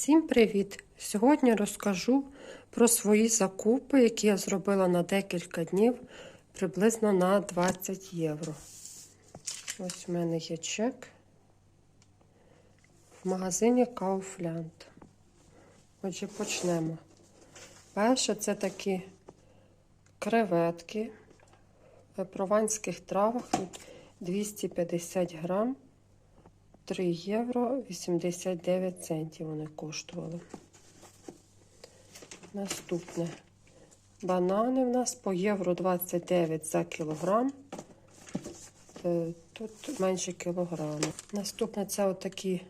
Всім привіт! Сьогодні розкажу про свої закупи, які я зробила на декілька днів, приблизно на 20 євро. Ось у мене є чек в магазині Kaufland. Отже, почнемо. Перше, це такі креветки в прованських травах 250 грам. 3 євро 89 центів вони коштували. Наступне. Банани в нас по євро 29 за кілограм. Е, Тут менше кілограму. Наступне це отакі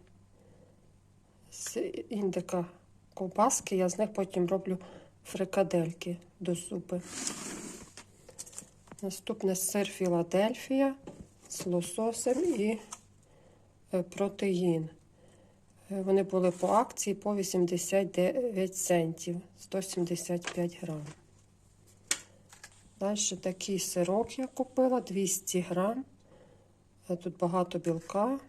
з індика ковбаски. Я з них потім роблю фрикадельки до супи. Наступне сир Філадельфія з лососем і протеїн. Е, Вони були по акції по 89 центів, 175 грам. Далі такий сирок я купила 200 грам. Е, Тут багато білка,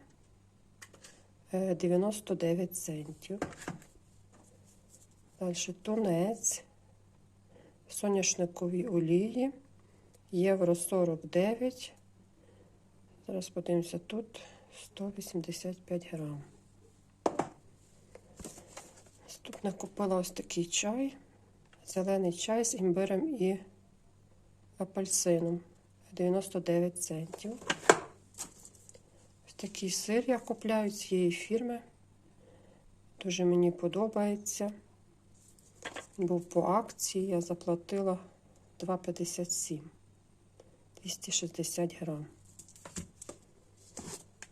е, 99 центів. Далі тунець, соняшникові олії, євро 49. Зараз подивимося тут. 185 грам. Наступне купила ось такий чай, зелений чай з імбирем і апельсином. 99 центів. Ось такий сир я купляю цієї фірми. Дуже мені подобається. Був по акції, я заплатила 2,57. 260 грам.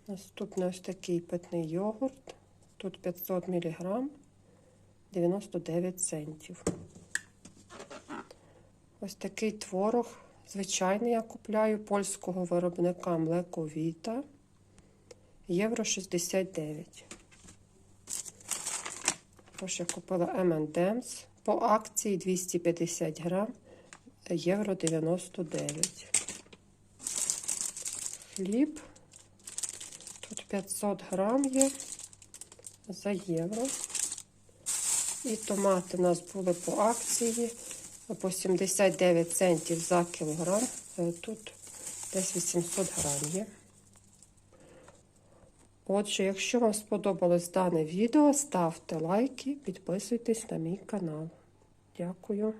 Наступний ось такий питний йогурт. Тут 500 мг, 99 центів. Ось такий творог. Звичайний я купляю польського виробника Млековіта. Євро 69. Також я купила M&M's по акції 250 грам, євро 99. Хліб. Тут 500 грам є за євро. І томати у нас були по акції по 79 центів за кілограм. Е, Тут десь 800 грам є. Отже, якщо вам сподобалось дане відео, ставте лайки, підписуйтесь на мій канал. Дякую.